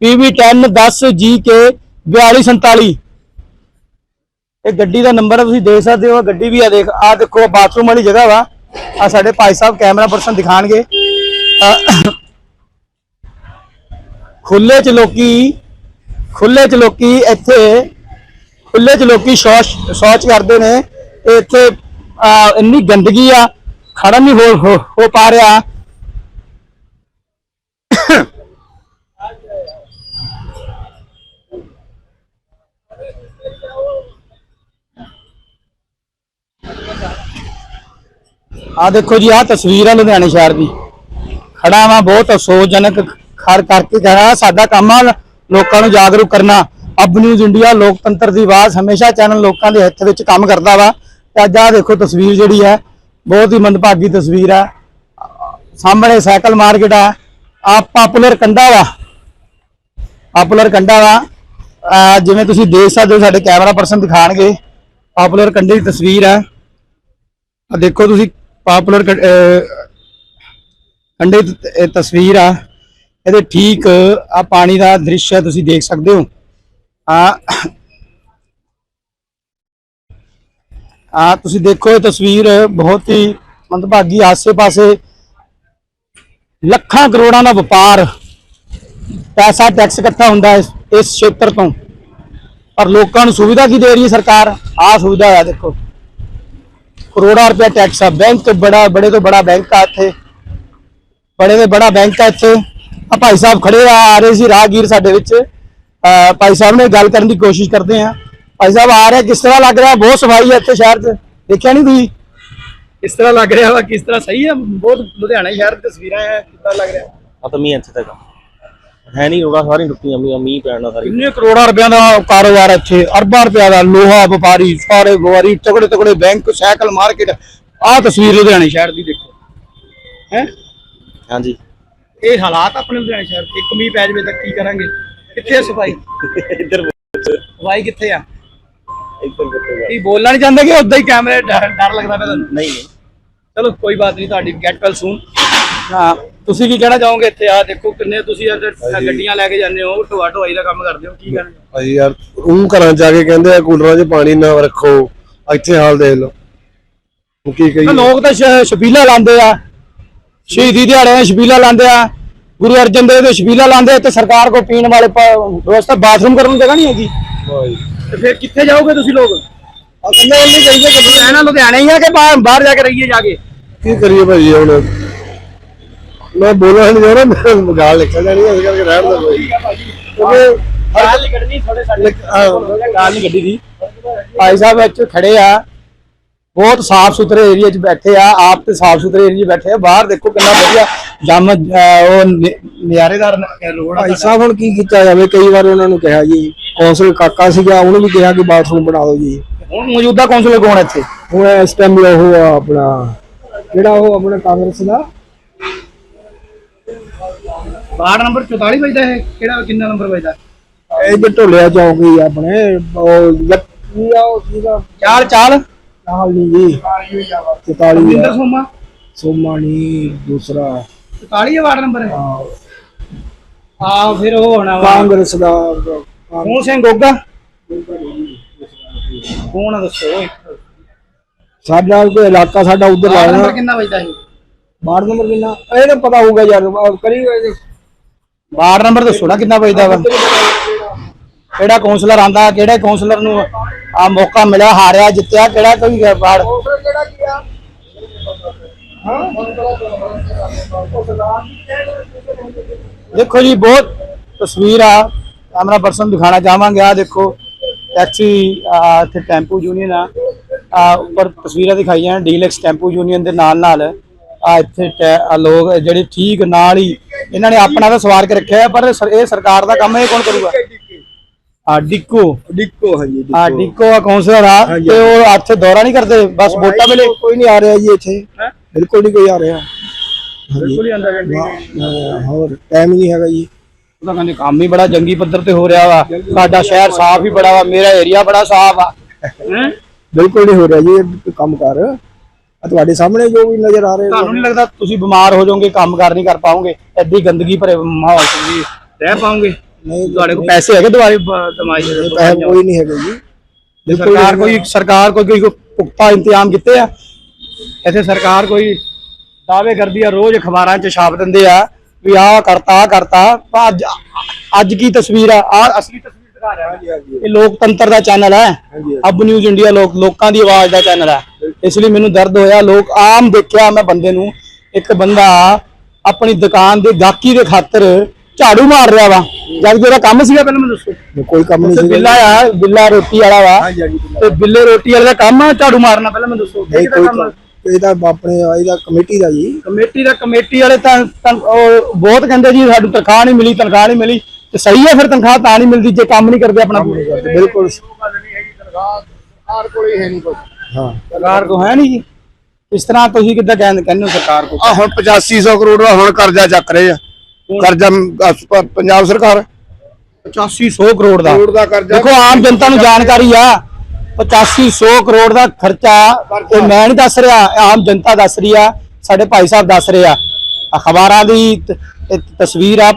PV10 10 GK 4247 ਇਹ ਗੱਡੀ ਦਾ ਨੰਬਰ ਤੁਸੀਂ ਦੇਖ ਸਕਦੇ ਹੋ ਗੱਡੀ ਵੀ ਆ, ਦੇਖ ਆ ਦੇਖੋ ਬਾਥਰੂਮ ਵਾਲੀ ਜਗ੍ਹਾ ਵਾ। ਆ ਸਾਡੇ ਭਾਈ ਸਾਹਿਬ ਕੈਮਰਾ ਪਰਸਨ ਦਿਖਾਣਗੇ। ਖੁੱਲੇ ਚ ਲੋਕੀ ਖੁੱਲੇ ਚ ਲੋਕੀ ਇੱਥੇ ਖੁੱਲੇ ਚ ਲੋਕੀ ਸ਼ੌਚ ਸ਼ੌਚ ਕਰਦੇ ਨੇ, ਤੇ ਇੱਥੇ ਇੰਨੀ ਗੰਦਗੀ ਆ ਖੜਾ ਨਹੀਂ ਹੋ, ਹੋ- ਪਾ ਰਿਹਾ। ਆ ਦੇਖੋ ਜੀ ਆ ਤਸਵੀਰ ਆ ਲੁਧਿਆਣੇ ਸ਼ਹਿਰ ਦੀ। ਖੜਾ ਵਾਂ, ਬਹੁਤ ਅਫਸੋਸਜਨਕ ਖੜ ਕਰਕੇ ਖੜਾ ਸਾਡਾ ਕੰਮ ਆ, ਲੋਕਾਂ ਨੂੰ ਜਾਗਰੂਕ ਕਰਨਾ। ਅਬ ਨਿਊਜ਼ ਇੰਡੀਆ ਲੋਕਤੰਤਰ ਦੀ ਆਵਾਜ਼ ਹਮੇਸ਼ਾ ਚੈਨਲ ਲੋਕਾਂ ਦੇ ਹੱਥ ਵਿੱਚ ਕੰਮ ਕਰਦਾ ਵਾ। ਤੇ ਅੱਜ ਆ ਦੇਖੋ ਤਸਵੀਰ ਜਿਹੜੀ ਹੈ, ਬਹੁਤ ਹੀ ਮੰਦਭਾਗੀ ਤਸਵੀਰ ਆ ਸਾਹਮਣੇ ਸਾਈਕਲ ਮਾਰਕੀਟ ਆ ਆ ਪਪੂਲਰ ਕੰਡਾ ਵਾ। ਪਪੂਲਰ ਕੰਡਾ ਵਾ। ਜਿਵੇਂ ਤੁਸੀਂ ਦੇਖ ਸਕਦੇ ਹੋ, ਸਾਡੇ ਕੈਮਰਾ ਪਰਸਨ ਦਿਖਾਣਗੇ। ਪਪੂਲਰ ਕੰਡੇ ਦੀ ਤਸਵੀਰ ਹੈ ਆ ਦੇਖੋ ਤੁਸੀਂ ਪਪੂਲਰ ਕੰਡੇ ਦੀ ਤਸਵੀਰ ਆ। ਇਹਦੇ ਠੀਕ ਆ ਪਾਣੀ ਦਾ ਦ੍ਰਿਸ਼ ਹੈ, ਤੁਸੀਂ ਦੇਖ ਸਕਦੇ ਹੋ। ਆ ਆ ਤੁਸੀਂ ਦੇਖੋ ਇਹ ਤਸਵੀਰ ਬਹੁਤ ਹੀ ਮੰਦਭਾਗੀ ਆਸੇ-ਪਾਸੇ ਲੱਖਾਂ ਕਰੋੜਾਂ ਦਾ ਵਪਾਰ ਪੈਸਾ ਟੈਕਸ ਇਕੱਠਾ ਹੁੰਦਾ ਹੈ ਇਸ ਖੇਤਰ ਤੋਂ। ਪਰ ਲੋਕਾਂ ਨੂੰ ਸੁਵਿਧਾ ਕੀ ਦੇ ਰਹੀ ਹੈ ਸਰਕਾਰ? ਆ ਸੁਵਿਧਾ ਆ, ਦੇਖੋ। ਕਰੋੜਾਂ ਰੁਪਏ ਟੈਕਸ ਆ। ਬੈਂਕ ਬੜਾ, ਬੜੇ ਤੋਂ ਬੜਾ ਬੈਂਕ ਆ ਇੱਥੇ। ਬੜੇ ਤੋਂ ਬੜਾ ਬੈਂਕ ਆ ਇੱਥੇ। ਆ ਭਾਈ ਸਾਹਿਬ ਖੜੇ ਆ ਆ ਰਹੇ ਸੀ ਰਾਹਗੀਰ ਸਾਡੇ ਵਿੱਚ। ਭਾਈ ਸਾਹਿਬ ਨੇ ਗੱਲ ਕਰਨ ਦੀ ਕੋਸ਼ਿਸ਼ ਕਰਦੇ ਆ ਭਾਈ ਸਾਹਿਬ ਆ ਰਿਹਾ ਕਿਸ ਤਰ੍ਹਾਂ ਲੱਗ ਰਿਹਾ? ਬਹੁਤ ਸਫ਼ਾਈ ਹੈ ਇੱਥੇ ਸ਼ਹਿਰ 'ਚ। ਦੇਖਿਆ ਨਹੀਂ ਤੁਸੀਂ? ਕਿਸ ਤਰ੍ਹਾਂ ਲੱਗ ਰਿਹਾ ਵਾ? ਕਿਸ ਤਰ੍ਹਾਂ ਸਹੀ ਹੈ ਬਹੁਤ ਲੁਧਿਆਣਾ ਸ਼ਹਿਰ ਦੀ ਤਸਵੀਰਾਂ ਹੈ ਕਿੱਦਾਂ ਲੱਗ ਰਿਹਾ? ਆ ਤਾਂ ਮੀਂਹ ਇੱਥੇ ਤੱਕ। ਹੈ ਨਹੀਂ ਰੋੜਾ ਸਾਰੀ ਟੁੱਟੀਆਂ ਮੀਂਹ ਮੀਂਹ ਪੈਣ ਨਾਲ ਸਾਰੀ। ਕਿੰਨੇ ਕਰੋੜਾਂ ਰੁਪਏ ਦਾ ਕਾਰੋਬਾਰ ਇੱਥੇ? ਅਰਬਾਂ ਰੁਪਏ ਦਾ ਲੋਹਾ ਵਪਾਰੀ ਸਾਰੇ ਵਪਾਰੀ ਤਗੜੇ ਤਗੜੇ ਬੈਂਕ ਸਾਈਕਲ ਮਾਰਕੀਟ। ਆਹ ਤਸਵੀਰ ਲੁਧਿਆਣੇ ਸ਼ਹਿਰ ਦੀ ਦੇਖੋ। ਹੈ? ਹਾਂਜੀ। ਇਹ ਹਾਲਾਤ ਆਪਣੇ ਲੁਧਿਆਣੇ ਸ਼ਹਿਰ ਦੇ ਇੱਕ ਮੀਂਹ ਪੈ ਜਾਵੇ ਤਾਂ ਕੀ ਕਰਾਂਗੇ? ਕਿੱਥੇ ਆ ਸਫ਼ਾਈ? ਇੱਧਰ ਸਫ਼ਾਈ ਕਿੱਥੇ ਆ? ਇੱਧਰ ਬੱਤੇਗਾ ਕੀ ਬੋਲਣਾ ਨਹੀਂ ਚਾਹੁੰਦੇ ਕਿ ਉਦਾਂ ਹੀ ਕੈਮਰੇ ਡਰ ਲੱਗਦਾ ਪਿਆ ਤੁਹਾਨੂੰ? ਨਹੀਂ ਨਹੀਂ। ਚਲੋ ਕੋਈ ਬਾਤ ਨਹੀਂ ਤੁਹਾਡੀ ਗੈਟ ਵੈਲ ਸੂਨ ਹਾਂ ਤੁਸੀਂ ਕੀ ਕਹਿਣਾ ਚਾਹੋਗੇ ਇੱਥੇ? ਆ ਦੇਖੋ ਕਿੰਨੇ ਤੁਸੀਂ ਇੱਧਰ ਗੱਡੀਆਂ ਲੈ ਕੇ ਜਾਂਦੇ ਹੋ ਢੋਆ ਢੋਆਈ ਦਾ ਕੰਮ ਕਰਦੇ ਹੋ ਕੀ ਕਹਿਣਾ? ਭਾਈ ਯਾਰ ਉਹ ਘਰਾਂ 'ਚ ਜਾ ਕੇ ਕਹਿੰਦੇ ਆ ਕੂਲਰਾਂ 'ਚ ਪਾਣੀ ਨਾ ਰੱਖੋ। ਇੱਥੇ ਹਾਲ ਦੇਖ ਲਓ। ਕੀ ਕਹੀਏ? ਤਾਂ ਲੋਕ ਤਾਂ ਸ਼- ਛਬੀਲਾ ਲਾਉਂਦੇ ਆ। ਸ਼ਹੀਦੀ ਦਿਹਾੜੇ ਛਬੀਲਾ ਲਾਉਂਦੇ ਆ। ਗੁਰੂ ਅਰਜਨ ਦੇਵ ਦੇ ਛਬੀਲਾ ਲਾਉਂਦੇ ਤੇ ਸਰਕਾਰ ਕੋ ਪੀਣ ਵਾਲੇ ਵਿਵਸਥਾ ਬਾਥਰੂਮ ਕਰਨ ਨੂੰ ਜਗ੍ਹਾ ਨਹੀਂ ਹੈਗੀ। ਭਾਈ ਤੇ ਫਿਰ ਕਿੱਥੇ ਜਾਓਗੇ ਤੁਸੀਂ ਲੋਕ? ਆ ਉਹਨੇ ਕਹੀਏ ਕਿ ਰਹਿਣਾ ਲੁਧਿਆਣੇ ਹੀ ਆ ਕਿ ਬਾਹਰ ਬਾਹਰ ਜਾ ਕੇ ਰਹੀਏ ਜਾ ਕੇ। ਕੀ ਕਰੀਏ ਭਾਈ ਹੁਣ? ਮੈਂ ਬੋਲਣਾ ਨਹੀਂ ਚਾਹੁੰਦਾ ਮੈਂ ਗਾਲ ਨਿਕਲ ਜਾਣੀ ਇਸ ਕਰਕੇ ਰਹਿਣ ਦਾ ਕੋਈ। ਕਿਉਂਕਿ ਗਾਲ ਨਹੀਂ ਕੱਢਣੀ ਥੋੜੇ ਸਾਡੇ ਗਾਲ ਨਹੀਂ ਕੱਢੀ ਦੀ। ਭਾਈ ਸਾਹਿਬ ਇੱਥੇ ਖੜੇ ਆ। ਬਹੁਤ ਸਾਫ਼ ਸੁਥਰੇ ਏਰੀਆ 'ਚ ਬੈਠੇ ਆ। ਆਪ ਤੇ ਸਾਫ਼ ਸੁਥਰੇ ਏਰੀਆ 'ਚ ਬੈਠੇ ਆ। ਬਾਹਰ ਦੇਖੋ ਕਿੰਨਾ ਵਧੀਆ ਜੰਮ ਅਹ ਉਹ ਨਿ- ਨਿਆਰੇਦਾਰ ਨ- ਰੋਡ ਆ ਭਾਈ ਸਾਹਿਬ ਹੁਣ ਕੀ ਕੀਤਾ ਜਾਵੇ? ਕਈ ਵਾਰ ਉਹਨਾਂ ਨੂੰ ਕਿਹਾ ਜੀ ਕੌਂਸਲ ਕਾਕਾ ਸੀਗਾ ਉਹਨੂੰ ਵੀ ਕਿਹਾ ਕਿ ਬਾਥਰੂਮ ਬਣਾ ਦਿਓ ਜੀ। ਹੁਣ ਮੌਜੂਦਾ ਕੌਂਸਲਰ ਕੌਣ ਹੈ ਇੱਥੇ? ਹੁਣ ਇਸ ਟਾਈਮ ਉਹ ਆ ਆਪਣਾ ਜਿਹੜਾ ਉਹ ਆਪਣਾ ਕਾਂਗਰਸ ਦਾ। ਵਾਰਡ ਨੰਬਰ 44 ਵਜਦਾ ਹੈ ਕਿਹੜਾ ਕਿੰਨਾ ਨੰਬਰ ਵਜਦਾ? ਇਹ ਜੇ ਢੋਲਿਆ ਚੌਂਕ ਹੀ ਆਪਣੇ ਉਹ ਲੱਕੀ ਆ ਉਹ ਸੀਗਾ ਚਾਲ ਚਾਲ। ਹਾਲ ਨਹੀਂ ਜੀ। 44 ਜਿੰਦਰ ਸੋਮਾ। ਸੋਮਾ ਨਹੀਂ ਦੂਸਰਾ। 44 ਵਾਰਡ ਨੰਬਰ? ਹੈ। ਆ ਫਿਰ ਉਹ ਹੋਣਾ ਵਾ। ਕਾਂਗਰਸ ਦਾ ਕੌਣ ਸਿੰਘ ਗੋਗਾ? ਕੌਣ ਆ ਦੱਸੋ ਸਾਡਾ ਕੋਈ ਇਲਾਕਾ ਸਾਡਾ ਉਧਰ ਵਾਰਡ ਨੰਬਰ ਲਾਇਆ ਕਿੰਨਾ ਵਜਦਾ ਸੀ? ਵਾਰਡ ਨੰਬਰ ਕਿੰਨਾ? ਇਹ ਤਾਂ ਪਤਾ ਹੋਊਗਾ ਯਾਰ ਆਹ ਕਰੀ ਹੋਏ ਵਾਰਡ ਨੰਬਰ ਦੱਸੋ ਨਾ ਕਿੰਨਾ ਵਜਦਾ ਵਾ। ਕਿਹੜਾ? ਕਾਉਂਸਲਰ ਆਂਦਾ ਕਿਹੜੇ ਕਾਉਂਸਲਰ ਨੂੰ ਆ ਮੌਕਾ ਮਿਲਿਆ ਹਾਰਿਆ ਜਿੱਤਿਆ ਕਿਹੜਾ ਕੋਈ ਵਾਰਡ? ਦੇਖੋ ਜੀ ਬਹੁਤ ਤਸਵੀਰ ਆ। ਕੈਮਰਾ ਪਰਸਨ ਦਿਖਾਣਾ ਚਾਹਾਂਗੇ। ਆ ਦੇਖੋ ਟੈਕਸੀ ਆ, ਇੱਥੇ ਟੈਂਪੂ ਯੂਨੀਅਨ ਆ। ਆ ਉੱਪਰ ਤਸਵੀਰਾਂ ਦਿਖਾਈਆਂ ਡੀਲੈਕਸ ਟੈਂਪੂ ਯੂਨੀਅਨ ਦੇ ਨਾਲ ਨਾਲ ਆ ਇੱਥੇ ਲੋਕ ਜਿਹੜੇ ਠੀਕ ਨਾਲ ਹੀ ਇਹਨਾਂ ਨੇ ਆਪਣਾ ਤਾਂ ਸਵਾਰ ਕੇ ਰੱਖਿਆ ਪਰ ਇਹ ਸਰਕਾਰ ਦਾ ਕੰਮ ਹੈ ਇਹ ਕੌਣ ਕਰੂਗਾ? ਆ ਡਿੱਕੋ। ਡਿੱਕੋ ਹਾਂਜੀ ਆ ਡਿੱਕੋ ਆ ਕਾਉਂਸਲਰ ਆ ਤੇ ਉਹ ਇੱਥੇ ਦੌਰਾ ਨਹੀਂ ਕਰਦੇ ਬਸ ਵੋਟਾਂ ਵੇਲੇ। ਕੋਈ ਨਹੀਂ ਆ ਰਿਹਾ ਜੀ ਇੱਥੇ। ਬਿਲਕੁਲ ਨਹੀਂ ਕੋਈ ਆ ਰਿਹਾ। ਬਿਲਕੁਲ ਹੀ ਆਂਦਾ ਹਾਂ, ਹੋਰ ਟਾਈਮ ਨਹੀਂ ਹੈਗਾ ਜੀ। ਉਹਦਾ ਕਹਿੰਦੇ ਕੰਮ ਹੀ ਬੜਾ ਜੰਗੀ ਪੱਧਰ ਤੇ ਹੋ ਰਿਹਾ ਵਾ। ਸਾਡਾ ਸ਼ਹਿਰ ਸਾਫ਼ ਹੀ ਬੜਾ ਵਾ ਮੇਰਾ ਏਰੀਆ ਬੜਾ ਸਾਫ਼ ਆ। ਹੈਂ? ਬਿਲਕੁਲ ਨਹੀਂ ਹੋ ਰਿਹਾ ਜੀ ਇਹ ਕੰਮ ਕਰ। ਆ ਤੁਹਾਡੇ ਸਾਹਮਣੇ ਜੋ ਵੀ ਨਜ਼ਰ ਆ ਰਹੇ ਤੁਹਾਨੂੰ ਨਹੀਂ ਲੱਗਦਾ ਤੁਸੀਂ ਬਿਮਾਰ ਹੋ ਜਾਓਗੇ ਕੰਮ ਕਾਰ ਨਹੀਂ ਕਰ ਪਾਓਗੇ ਐਡੀ ਗੰਦਗੀ ਭਰੇ ਮਾਹੌਲ ਚ ਵੀ ਰਹਿ ਪਾਓਗੇ? ਨਹੀਂ ਤੁਹਾਡੇ ਕੋਲ ਪੈਸੇ ਹੈਗੇ ਦੁਆਰੇ ਦਮਾਈ ਦੇ ਪੈਸੇ ਕੋਈ ਨਹੀਂ ਹੈਗੇ ਜੀ। ਸਰਕਾਰ ਕੋਈ ਸਰਕਾਰ ਕੋਈ ਕੋਈ ਪੁਖਤਾ ਇੰਤਜ਼ਾਮ ਕੀਤੇ ਆ? ਇੱਥੇ ਸਰਕਾਰ ਕੋਈ ਦਾਅਵੇ ਕਰਦੀ ਆ ਰੋਜ਼ ਅਖਬਾਰਾਂ 'ਚ ਛਾਪ ਦਿੰਦੇ ਆ ਵੀ ਆਹ ਕਰਤਾ ਆਹ ਕਰਤਾ। ਪਰ ਅੱਜ ਅੱਜ ਕੀ ਤਸਵੀਰ ਆ? ਆ ਅਸਲੀ ਤਸਵੀਰ ਦਿਖਾ ਰਿਹਾ। ਇਹ ਲੋਕਤੰਤਰ ਦਾ ਚੈਨਲ ਹੈ ਅਬ ਨਿਊਜ਼ ਇੰਡੀਆ ਲੋਕ ਲੋਕਾਂ ਦੀ ਆਵਾਜ਼ ਦਾ ਚੈਨਲ ਹੈ ਇਸ ਲਈ ਮੈਨੂੰ ਦਰਦ ਹੋਇਆ। ਲੋਕ ਆਮ ਦੇਖਿਆ ਮੈਂ ਬੰਦੇ ਨੂੰ। ਇੱਕ ਬੰਦਾ ਆਪਣੀ ਦੁਕਾਨ ਦੇ ਗਾਹਕੀ ਦੇ ਖਾਤਰ ਝਾੜੂ ਮਾਰ ਰਿਹਾ ਵਾ। ਜਦ ਜਿਹੜਾ ਕੰਮ ਸੀਗਾ ਪਹਿਲਾਂ ਮੈਨੂੰ ਦੱਸੋ। ਕੋਈ ਕੰਮ ਨਹੀਂ ਸੀਗਾ। ਬਿੱਲਾ ਆ ਬਿੱਲਾ ਰੋਟੀ ਵਾਲਾ ਵਾ। ਤੇ ਬਿੱਲੇ ਰੋਟੀ ਵਾਲੇ ਦਾ ਕੰਮ ਆ ਝਾੜੂ ਮਾਰਨਾ ਪਹਿਲਾਂ ਮੈਨੂੰ ਦੱਸੋ। ਨਹੀਂ ਕੋਈ ਕੰਮ ਆ? ਕੰਮ- ਇਹ ਤਾਂ ਆਪਣੇ ਇਹਦਾ ਕਮੇਟੀ ਦਾ ਜੀ। ਕਮੇਟੀ ਦਾ ਕਮੇਟੀ ਵਾਲੇ ਤਾਂ ਤਾਂ ਉਹ ਬਹੁਤ ਕਹਿੰਦੇ ਜੀ ਸਾਡੀ ਤਨਖਾਹ ਨਹੀਂ ਮਿਲੀ ਤਨਖਾਹ ਨਹੀਂ ਮਿਲੀ। ਤੇ ਸਹੀ ਹੈ ਫਿਰ ਤਨਖਾਹ ਤਾਂ ਨਹੀਂ ਮਿਲਦੀ ਜੇ ਕੰਮ ਨਹੀਂ ਕਰਦੇ ਆਪਣਾ। ਬਿਲਕੁਲ। ਹਾਂ ਸਰਕਾਰ ਕੋ ਹੈ ਨਹੀਂ ਜੀ। ਇਸ ਤਰ੍ਹਾਂ ਤੁਸੀਂ ਕਿੱਦਾਂ ਕਹਿੰਦੇ ਕਹਿੰਦੇ ਹੋ ਸਰਕਾਰ ਕੋ ਆ ਹੁਣ 8500 ਕਰੋੜ ਦਾ ਹੁਣ ਕਰਜ਼ਾ ਚੱਕ ਰਹੇ ਆ। ਕਰਜ਼ਾ ਪੰਜਾਬ ਸਰਕਾਰ। 8500 ਕਰੋੜ ਦਾ। ਕਰੋੜ ਦਾ ਕਰਜ਼ਾ। ਦੇਖੋ ਆਮ ਜਨਤਾ ਨੂੰ ਜਾਣਕਾਰੀ ਆ। 8500 ਕਰੋੜ ਦਾ ਖਰਚਾ ਇਹ ਮੈਂ ਨਹੀਂ ਦੱਸ ਰਿਹਾ ਆਮ ਜਨਤਾ ਦੱਸ ਰਹੀ ਆ ਸਾਡੇ ਭਾਈ ਸਾਹਿਬ ਦੱਸ ਰਹੇ ਆ। ਅਖਬਾਰਾਂ ਦੀ ਤਸਵੀਰ ਆ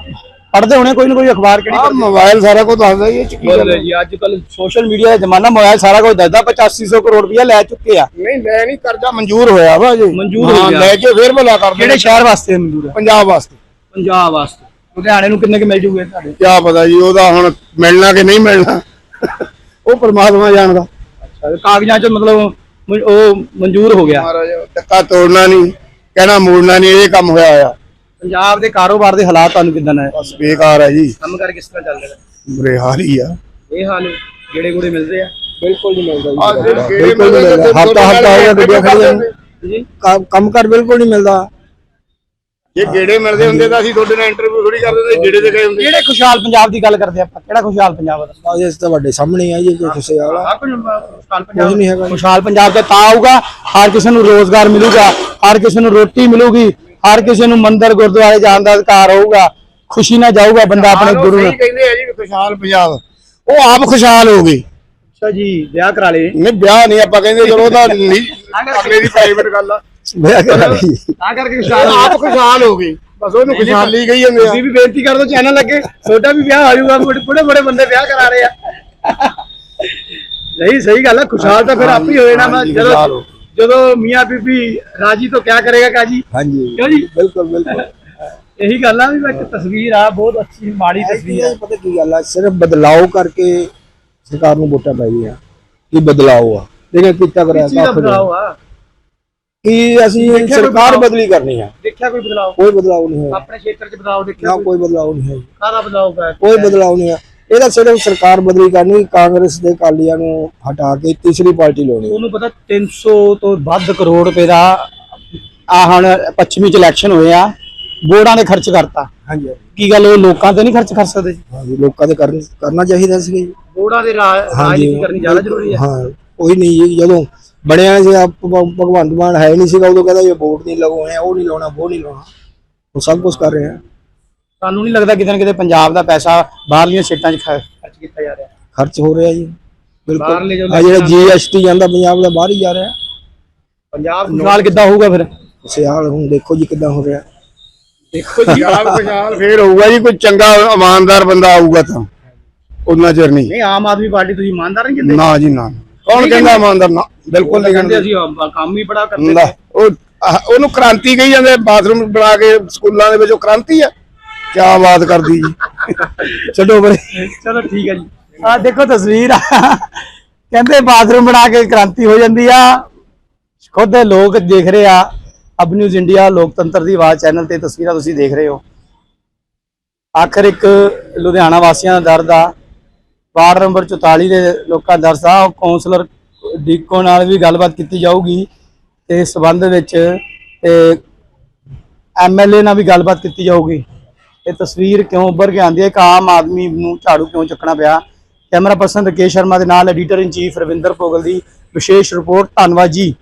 ਪੜ੍ਹਦੇ ਹੋਣੇ ਕੋਈ ਨਾ ਕੋਈ ਅਖਬਾਰ ਕਿਹੜੀ ਆ? ਮੋਬਾਈਲ ਸਾਰਾ ਕੁਝ ਦੱਸਦਾ ਇਹ ਚ ਕੀ ਗੱਲ ਜੀ ਅੱਜ ਕੱਲ ਸੋਸ਼ਲ ਮੀਡੀਆ ਦਾ ਜ਼ਮਾਨਾ ਮੋਬਾਈਲ ਸਾਰਾ ਕੁਝ ਦੱਸਦਾ 8500 ਕਰੋੜ ਰੁਪਇਆ ਲੈ ਚੁੱਕੇ ਆ। ਨਹੀਂ ਲੈ ਨਹੀਂ ਕਰਜ਼ਾ ਮਨਜ਼ੂਰ ਹੋਇਆ ਵਾ ਜੀ। ਮਨਜ਼ੂਰ ਹੋ ਹਾਂ, ਗਿਆ। ਲੈ ਕੇ ਫੇਰ ਭਲਾ ਕਰਦੇ ਕਿਹੜੇ ਸ਼ਹਿਰ ਵਾਸਤੇ ਮਨਜ਼ੂਰ ਹੈ ਪੰਜਾਬ ਵਾਸਤੇ। ਪੰਜਾਬ ਵਾਸਤੇ। ਲੁਧਿਆਣੇ ਨੂੰ ਕਿੰਨੇ ਕੁ ਮਿਲ ਜੂਗੇ ਤੁਹਾਡੇ? ਕਿਆ ਪਤਾ ਜੀ ਉਹਦਾ ਹੁਣ ਮਿਲਣਾ ਕਿ ਨਹੀਂ ਮਿਲਣਾ? ਉਹ ਪਰਮਾਤਮਾ ਜਾਣਦਾ। ਕਾਗਜ਼ਾਂ 'ਚ ਮਤਲਬ ਮ- ਉਹ ਮਨਜ਼ੂਰ ਹੋ ਗਿਆ। ਮਹਾਰਾਜ ਟੱਕਾ ਤੋੜਨਾ ਨਹੀਂ ਕਹਿਣਾ ਮੋੜਨਾ ਨਹੀਂ ਇਹ ਕੰਮ ਹੋਇਆ ਹੋਇਆ। ਪੰਜਾਬ ਦੇ ਕਾਰੋਬਾਰ ਦੇ ਹਾਲਾਤ ਤੁਹਾਨੂੰ ਕਿਦਾਂ ਨੇ ਬਸ ਬੇਕਾਰ ਹੈ ਜੀ। ਕੰਮ ਕਰ ਕਿਸ ਤਰ੍ਹਾਂ ਚੱਲ ਰਿਹਾ? ਬੁਰੇ ਹਾਲ ਹੀ ਆ। ਇਹ ਹਾਲ ਗੇੜੇ ਗੂੜੇ ਮਿਲਦੇ ਆ? ਬਿਲਕੁਲ ਨਹੀਂ ਮਿਲਦਾ ਬਿਲਕੁਲ ਨਹੀਂ ਮਿਲਦੇ। ਹਫਤਾ ਹਫਤਾ ਹੋ ਗਿਆ ਗੱਡੀਆਂ ਖੜੀਆਂ ਨੂੰ। ਜੀ ਕੰਮ ਕਰ ਬਿਲਕੁਲ ਨਹੀਂ ਮਿਲਦਾ। ਜੇ ਗੇੜੇ ਮਿਲਦੇ ਹੁੰਦੇ ਤਾਂ ਅਸੀਂ ਤੁਹਾਡੇ ਨਾਲ ਇੰਟਰਵਿਊ ਥੋੜੀ ਕਰਦੇ ਤੇ ਗੇੜੇ ਤੇ ਗਏ ਹੁੰਦੇ। ਕਿਹੜੇ ਖੁਸ਼ਹਾਲ ਪੰਜਾਬ ਦੀ ਗੱਲ ਕਰਦੇ ਆਪਾਂ ਕਿਹੜਾ ਖੁਸ਼ਹਾਲ ਪੰਜਾਬ ਦਾ ਬਾਜੀ ਇਸ ਤਾਂ ਵੱਡੇ ਸਾਹਮਣੇ ਆ ਜੀ ਕਿਸੇ ਵਾਲਾ। ਖੁਸ਼ਹਾਲ ਕੁਝ ਨਹੀਂ ਹੈਗਾ। ਖੁਸ਼ਹਾਲ ਪੰਜਾਬ ਦਾ ਤਾਂ ਆਊਗਾ ਹਰ ਕਿਸੇ ਨੂੰ ਰੋਜ਼ਗਾਰ ਮਿਲੂਗਾ ਹਰ ਕਿਸੇ ਨੂੰ ਰੋਟੀ ਮਿਲੂਗੀ ਹਰ ਕਿਸੇ ਨੂੰ ਮੰਦਿਰ ਗੁਰਦੁਆਰੇ ਜਾਣ ਦਾ ਅਧਿਕਾਰ ਹੋਊਗਾ ਖੁਸ਼ੀ ਨਾਲ ਜਾਊਗਾ ਬੰਦਾ ਆਪਣੇ ਗੁਰੂ ਨਾਲ। ਕਹਿੰਦੇ ਆ ਜੀ ਖੁਸ਼ਹਾਲ ਪੰਜਾਬ ਉਹ ਆਪ ਖੁਸ਼ਹਾਲ ਹੋ ਗਏ। ਅੱਛਾ ਜੀ ਵਿਆਹ ਕਰਾ ਲੇ ਨਹੀਂ ਵਿਆਹ ਨਹੀਂ ਆਪਾਂ ਕਹਿੰਦੇ ਚਲੋ ਉਹਦਾ ਨਹੀਂ ਅਗਲੇ ਦੀ ਪ੍ਰਾਈਵੇਟ ਗੱਲ ਆ। ਵਿਆਹ ਕਰਾ ਲਈ ਤਾਂ ਕਰਕੇ ਉਹ ਖੁਸ਼ਹਾਲ ਆਪ ਖੁਸ਼ਹਾਲ ਹੋ ਗਏ ਬਸ ਉਹਨੂੰ ਖੁਸ਼ਹਾਲੀ ਕਹੀ ਜਾਂਦੇ ਆ। ਤੁਸੀਂ ਵੀ ਬੇਨਤੀ ਕਰ ਦਿਓ ਚੈਨਲ ਲੱਗੇ। ਤੁਹਾਡਾ ਵੀ ਵਿਆਹ ਹੋ ਜਾਊਗਾ ਬੜੇ ਬੜੇ ਬੰਦੇ ਵਿਆਹ ਕਰਾ ਰਹੇ ਆ। ਨਹੀਂ ਸਹੀ ਗੱਲ ਹੈ ਖੁਸ਼ਹਾਲ ਤਾਂ ਫਿਰ ਆਪ ਹੀ ਹੋਏ ਨਾ ਮੈਂ ਹਾਂਜੀ, ਜਦੋਂ ਖੁਸ਼ਹਾਲ ਹੋ। ਜਦੋਂ ਮੀਆਂ ਬੀਬੀ ਰਾਜੀ ਤੋਂ ਕਿਆ ਕਰੇਗਾ ਕਾਜੀ? ਹਾਂਜੀ ਕਿਉਂ ਜੀ? ਬਿਲਕੁਲ ਬਿਲਕੁਲ। ਇਹੀ ਗੱਲ ਆ ਵੀ ਇੱਕ ਤਸਵੀਰ ਆ ਬਹੁਤ ਅੱਛੀ ਮਾੜੀ ਤਸਵੀਰ ਆ। ਪਤਾ ਕੀ ਗੱਲ ਆ ਸਿਰਫ ਬਦਲਾਅ ਕਰਕੇ ਸਰਕਾਰ ਨੂੰ ਵੋਟਾਂ ਪਾਈਆਂ। ਕੀ ਬਦਲਾਅ ਆ? ਲੇਕਿਨ ਕੀਤਾ ਕਰਿਆ ਚੀਜ਼ ਦਾ ਕੱਖ ਨਹੀਂ। ਬਦਲਾਅ ਆ? ਕੀ ਅਸੀਂ ਕੋਈ ਸਰਕਾਰ ਬਦਲਾਅ? ਬਦਲੀ ਕਰਨੀ ਆ ਦੇਖਿਆ ਕੋਈ ਬਦਲਾਅ? ਕੋਈ ਬਦਲਾਅ ਨਹੀਂ ਹੈ। ਆਪਣੇ ਖੇਤਰ 'ਚ ਬਦਲਾਅ ਦੇਖਿਆ ਨਾ ਕੋਈ? ਬਦਲਾਅ ਨਹੀਂ ਹੈ ਕਾਹਦਾ ਬਦਲਾਅ ਪਿਆ ਕੋਈ ਬਦਲਾਅ ਨਹੀਂ ਹੈ। ਇਹਦਾ ਸਿਰਫ ਸਰਕਾਰ ਬਦਲੀ ਕਰਨੀ ਕਾਂਗਰਸ ਦੇ ਕਾਲੀਆਂ ਨੂੰ ਹਟਾ ਕੇ ਤੀਸਰੀ ਪਾਰਟੀ ਲਾਉਣੀ ਉਹਨੂੰ ਪਤਾ 300 ਤੋਂ ਵੱਧ ਕਰੋੜ ਰੁਪਏ ਦਾ ਆ ਹੁਣ ਪੱਛਮੀ ਚ ਇਲੈਕਸ਼ਨ ਹੋਏ ਆ। ਬੋਰਡਾਂ ਨੇ ਖਰਚ ਕਰਤਾ। ਹਾਂਜੀ ਕੀ ਗੱਲ ਉਹ ਲੋਕਾਂ ਤੇ ਨਹੀਂ ਖਰਚ ਕਰ ਸਕਦੇ ਹਾਂਜੀ ਲੋਕਾਂ ਦੇ ਕਰਨ ਕਰਨਾ ਚਾਹੀਦਾ ਸੀ ਬੋਰਡਾਂ ਦੇ ਰਾ- ਰਾਜਨੀਤੀ ਕਰਨੀ ਜ਼ਿਆਦਾ ਜ਼ਰੂਰੀ ਹੈ। ਹਾਂ ਕੋਈ ਨਹੀਂ ਜੀ। ਜਦੋਂ ਬਣਿਆ ਸੀ ਆਪ ਭਗਵੰਤ ਮਾਨ ਹੈ ਨਹੀਂ ਸੀਗਾ ਉਦੋਂ ਕਹਿੰਦਾ ਇਹ ਵੋਟ ਨਹੀਂ ਲਗਵਾਉਣੇ ਉਹ ਨਹੀਂ ਲਾਉਣਾ ਉਹ ਨਹੀਂ ਲਾਉਣਾ। ਉਹ ਸਭ ਕੁਝ ਕਰ ਰਹੇ। ਆ ਤੁਹਾਨੂੰ ਨਹੀਂ ਲੱਗਦਾ ਕਿਤੇ ਨਾ ਕਿਤੇ ਪੰਜਾਬ ਦਾ ਪੈਸਾ ਬਾਹਰਲੀਆਂ ਸੀਟਾਂ 'ਚ ਖਰਚ ਕੀਤਾ ਜਾ ਰਿਹਾ? ਖਰਚ ਹੋ ਰਿਹਾ ਜੀ ਬਿਲਕੁਲ। ਆ ਜਿਹੜਾ ਜੀਐਸਟੀ ਜਾਂਦਾ ਪੰਜਾਬ ਦਾ ਬਾਹਰ ਹੀ ਜਾ ਰਿਹਾ। ਪੰਜਾਬ ਖੁਸ਼ਹਾਲ ਕਿੱਦਾਂ ਹੋਊਗਾ ਫਿਰ? ਸਿਆਲ ਹੁਣ ਦੇਖੋ ਜੀ ਕਿੱਦਾਂ ਹੋ ਰਿਹਾ। ਦੇਖੋ ਜੀ ਪੰਜਾਬ ਖੁਸ਼ਹਾਲ ਫੇਰ ਹੋਊਗਾ ਜੀ ਕੋਈ ਚੰਗਾ ਇਮਾਨਦਾਰ ਬੰਦਾ ਆਊਗਾ ਤਾਂ। ਉਹਨਾਂ ਚਿਰ ਨਹੀਂ। ਨਹੀਂ ਆਮ ਆਦਮੀ ਪਾਰਟੀ ਤੁਸੀਂ ਇਮਾਨਦਾਰ ਨਹੀਂ ਕਿਤੇ ਨਾ ਜੀ ਨਾ। ਕੌਣ ਕਹਿੰਦਾ ਇਮਾਨਦਾਰ ਨਾ? ਬਿਲਕੁਲ ਨਹੀਂ ਕਹਿੰਦੇ ਅਸੀਂ ਕੰਮ ਹੀ ਬੜਾ ਕਰਦੇ ਉਹ ਆਹ, ਉਹਨੂੰ ਕ੍ਰਾਂਤੀ ਕਹੀ ਜਾਂਦੇ ਬਾਥਰੂਮ ਬਣਾ ਕੇ ਸਕੂਲਾਂ ਦੇ ਵਿੱਚ ਉਹ ਕ੍ਰਾਂਤੀ ਆ ਕਿਆ ਬਾਤ ਕਰਦੀ ਜੀ। ਛੱਡੋ ਪਰੇ ਚਲੋ ਠੀਕ ਹੈ ਜੀ। ਆ ਦੇਖੋ ਤਸਵੀਰ ਆ। ਕਹਿੰਦੇ ਬਾਥਰੂਮ ਬਣਾ ਕੇ ਕ੍ਰਾਂਤੀ ਹੋ ਜਾਂਦੀ ਆ। ਖੁਦ ਇਹ ਲੋਕ ਦੇਖ ਰਹੇ ਆ। ਅਬ ਨਿਊਜ਼ ਇੰਡੀਆ ਲੋਕਤੰਤਰ ਦੀ ਆਵਾਜ਼ ਚੈਨਲ ਤੇ ਤਸਵੀਰਾਂ ਤੁਸੀਂ ਦੇਖ ਰਹੇ ਹੋ। ਆਖਰ ਇੱਕ ਲੁਧਿਆਣਾ ਵਾਸੀਆਂ ਦਾ ਦਰਦ ਆ। ਵਾਰਡ ਨੰਬਰ 44 ਦੇ ਲੋਕਾਂ ਦਾ ਉਹ ਕਾਉਂਸਲਰ ਡੀਕੋ ਨਾਲ ਵੀ ਗੱਲਬਾਤ ਕੀਤੀ ਜਾਊਗੀ ਤੇ ਇਸ ਸੰਬੰਧ ਵਿੱਚ ਤੇ ਐਮਐਲਏ ਨਾਲ ਵੀ ਗੱਲਬਾਤ ਕੀਤੀ ਜਾਊਗੀ। ਇਹ ਤਸਵੀਰ ਕਿਉਂ ਉੱਭਰ ਕੇ ਆਉਂਦੀ ਹੈ? ਕਿ ਆਮ ਆਦਮੀ ਨੂੰ ਝਾੜੂ ਕਿਉਂ ਚੱਕਣਾ ਪਿਆ? ਕੈਮਰਾ ਪਰਸਨ ਰਕੇਸ਼ ਸ਼ਰਮਾ ਦੇ ਨਾਲ editor in chief Ravinder Bhogal ਦੀ ਵਿਸ਼ੇਸ਼ ਰਿਪੋਰਟ। ਧੰਨਵਾਦ ਜੀ।